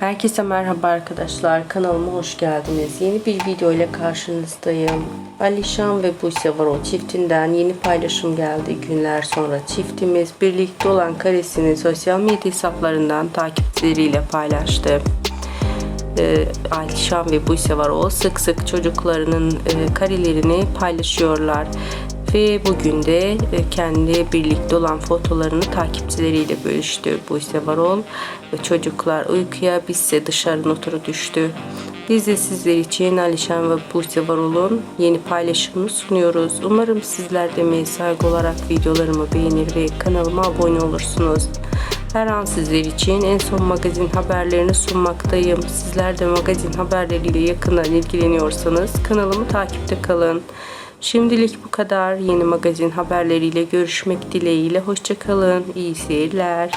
Herkese merhaba arkadaşlar. Kanalıma hoş geldiniz. Yeni bir video ile karşınızdayım. Alişan ve Buse Varol çiftinden yeni paylaşım geldi. Günler sonra çiftimiz birlikte olan karesini sosyal medya hesaplarından takipçileriyle paylaştı. Ee, Alişan ve Buse Varol sık sık çocuklarının e, karelerini paylaşıyorlar. Ve bugün de e, kendi birlikte olan fotolarını takipçileriyle bölüştü Buse Varol. Ve çocuklar uykuya bizse dışarı noturu düştü. Biz de sizler için Alişan ve Buse Varol'un yeni paylaşımını sunuyoruz. Umarım sizler de saygı olarak videolarımı beğenir ve kanalıma abone olursunuz. Her an sizler için en son magazin haberlerini sunmaktayım. Sizler de magazin haberleriyle yakından ilgileniyorsanız kanalımı takipte kalın. Şimdilik bu kadar. Yeni magazin haberleriyle görüşmek dileğiyle. Hoşçakalın. İyi seyirler.